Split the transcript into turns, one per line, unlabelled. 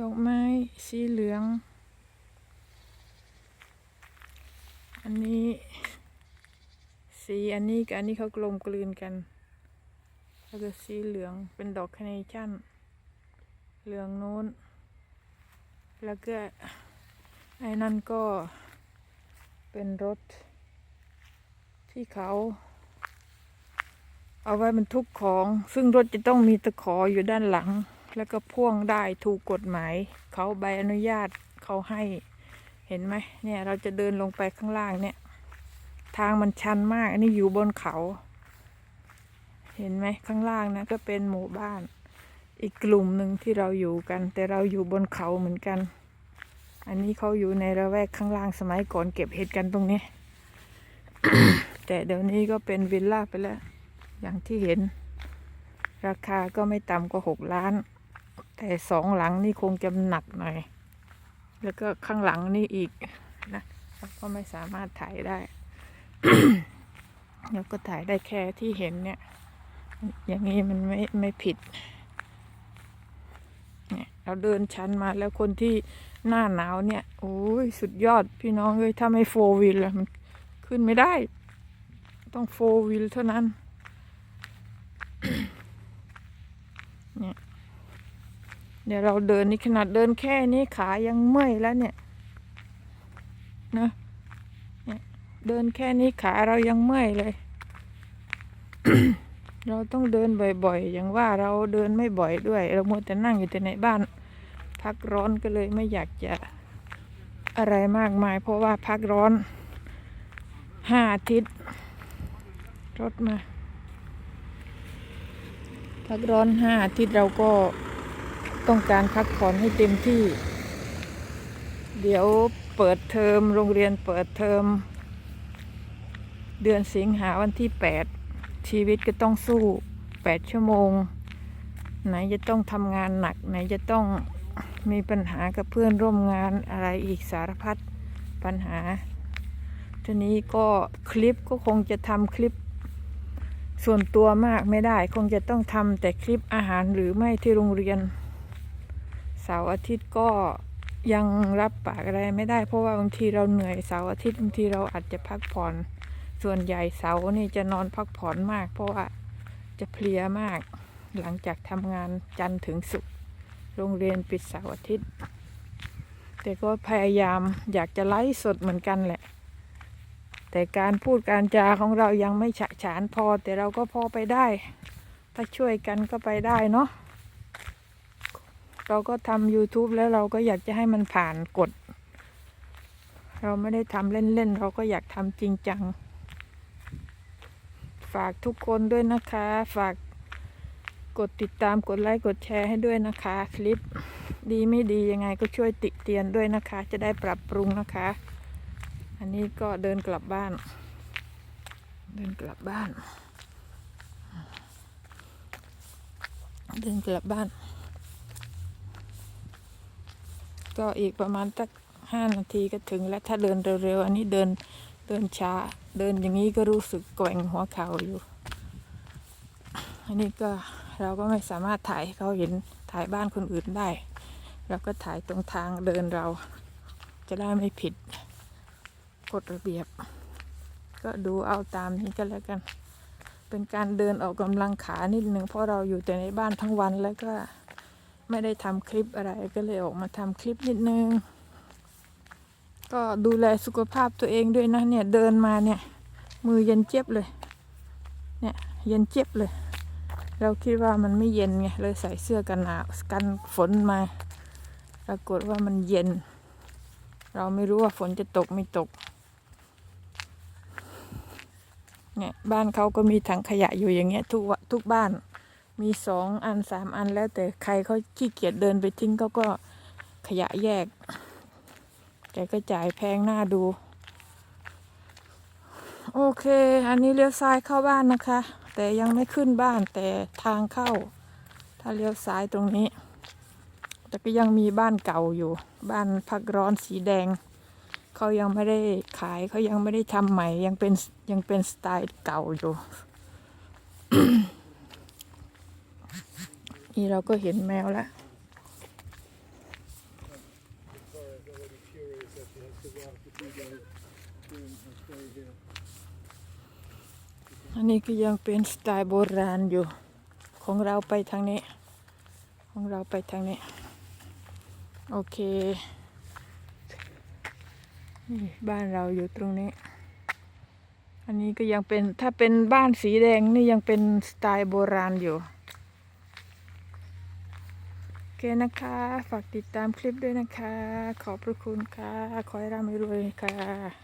ดอกไม้สีเหลือง อันนี้สีอันนี้กับอันนี้เขากลมกลืนกัน แล้วก็สีเหลืองเป็นดอกคาเนชั่น เหลืองโน้น แล้วก็ไอ้นั่นก็เป็นรถ ที่เขาเอาไว้บรรทุกของ ซึ่งรถจะต้องมีตะขออยู่ด้านหลัง แล้วก็พ่วงได้ถูกกฎหมายเขาใบอนุญาตเขาให้เห็นไหมเนี่ยเราจะเดินลงไปข้างล่างเนี่ย ทางมันชันมาก อันนี้อยู่บนเขา เห็นไหมข้างล่างนะก็เป็นหมู่บ้าน อีกกลุ่มหนึ่งที่เราอยู่กัน แต่เราอยู่บนเขาเหมือนกัน อันนี้เขาอยู่ในระแวกข้างล่างสมัยก่อนเก็บเห็ดกันตรงนี้ แต่เดี๋ยวนี้ก็เป็นวิลล่าไปแล้ว อย่างที่เห็น ราคาก็ไม่ต่ำกว่าหกล้าน แต่สองหลังนี่คงจะหนักหน่อย แล้วก็ข้างหลังนี่อีกนะก็ไม่สามารถถ่ายได้แล้วก็ถ่ายได้แค่ที่เห็นเนี่ย อย่างนี้มันไม่ไม่ผิด เนี่ยเราเดินชันมาแล้วคนที่หน้าหนาวเนี่ย โอ้ยสุดยอดพี่น้องเลยถ้าไม่โฟวิลมันขึ้นไม่ได้ ต้องโฟวิลเท่านั้น เนี่ยเดี๋ยวเราเดินนี่ขนาดเดินแค่นี้ขายังเมื่อยแล้วเนี่ยนะเนี่ยเดินแค่นี้ขาเรายังเมื่อยเลย เราต้องเดินบ่อยๆ อย่างว่าเราเดินไม่บ่อยด้วย เรามัวแต่นั่งอยู่แต่ในบ้าน พักร้อนก็เลยไม่อยากจะอะไรมากมาย เพราะว่าพักร้อนห้าอาทิตย์รถมา พักร้อนห้าอาทิตย์เราก็ ต้องการพักผ่อนให้เต็มที่ เดี๋ยวเปิดเทอมโรงเรียนเปิดเทอม เดือนสิงหาวันที่แปดชีวิตก็ต้องสู้แปดชั่วโมง ไหนจะต้องทำงานหนัก ไหนจะต้องมีปัญหากับเพื่อนร่วมงานอะไรอีกสารพัดปัญหา ทีนี้ก็คลิปก็คงจะทำคลิปส่วนตัวมากไม่ได้ คงจะต้องทำแต่คลิปอาหารหรือไม่ที่โรงเรียน เสาร์อาทิตย์ก็ยังรับปากอะไรไม่ได้ เพราะว่าบางทีเราเหนื่อยเสาร์อาทิตย์บางทีเราอาจจะพักผ่อน ส่วนใหญ่เสาร์นี่จะนอนพักผ่อนมาก เพราะว่าจะเพลียมาก หลังจากทำงานจันทร์ถึงศุกร์โรงเรียนปิดเสาร์อาทิตย์ แต่ก็พยายามอยากจะไลฟ์สดเหมือนกันแหละ แต่การพูดการจาของเรายังไม่ฉะฉานพอ แต่เราก็พอไปได้ ถ้าช่วยกันก็ไปได้เนาะ เราก็ทำ YouTube แล้วเราก็อยากจะให้มันผ่านกฎ เราไม่ได้ทำเล่นๆ เราก็อยากทำจริงจัง ฝากทุกคนด้วยนะคะ ฝากกดติดตามกดไลค์กดแชร์ให้ด้วยนะคะ คลิปดีไม่ดียังไงก็ช่วยติเตียนด้วยนะคะ จะได้ปรับปรุงนะคะ อันนี้ก็เดินกลับบ้าน เดินกลับบ้าน เดินกลับบ้าน ก็อีกประมาณสักห้านาทีก็ถึงแล้วถ้าเดินเร็วๆอันนี้เดินเดินช้า เดินอย่างนี้ก็รู้สึกแกว่งหัวเข่าอยู่ อันนี้ก็เราก็ไม่สามารถถ่ายให้เขาเห็นถ่ายบ้านคนอื่นได้ เราก็ถ่ายตรงทางเดินเรา จะได้ไม่ผิดกฎระเบียบ ก็ดูเอาตามนี้ก็แล้วกัน เป็นการเดินออกกำลังขานิดนึงเพราะเราอยู่แต่ในบ้านทั้งวันแล้วก็ ไม่ได้ทำคลิปอะไรก็เลยออกมาทำคลิปนิดนึง ก็ดูแลสุขภาพตัวเองด้วยนะเนี่ยเดินมาเนี่ย มือเย็นเจี๊ยบเลย เนี่ยเย็นเจี๊ยบเลย เราคิดว่ามันไม่เย็นไงเลยใส่เสื้อกันหนาวกันฝนมา ปรากฏว่ามันเย็น เราไม่รู้ว่าฝนจะตกไม่ตกเนี่ยบ้านเขาก็มีถังขยะอยู่อย่างเงี้ยทุกทุกบ้าน มีสองอันสามอันแล้วแต่ใครเขาขี้เกียจเดินไปทิ้งเขาก็ขยะแยกแต่ก็จ่ายแพงหน้าดู โอเค อันนี้เลี้ยวซ้ายเข้าบ้านนะคะ แต่ยังไม่ขึ้นบ้านแต่ทางเข้า ถ้าเลี้ยวซ้ายตรงนี้ แต่ก็ยังมีบ้านเก่าอยู่ บ้านพักร้อนสีแดง เขายังไม่ได้ขายเขายังไม่ได้ทำใหม่ยังเป็นยังเป็นสไตล์เก่าอยู่ นี่เราก็เห็นแมวละอันนี้ก็ยังเป็นสไตล์โบราณอยู่ ของเราไปทางนี้ ของเราไปทางนี้ โอเคบ้านเราอยู่ตรงนี้ อันนี้ก็ยังเป็นถ้าเป็นบ้านสีแดงนี่ยังเป็นสไตล์โบราณอยู่ คนะคะ ฝากติดตามคลิปด้วยนะคะ ขอบพระคุณค่ะ ขอให้ร่ำรวยค่ะ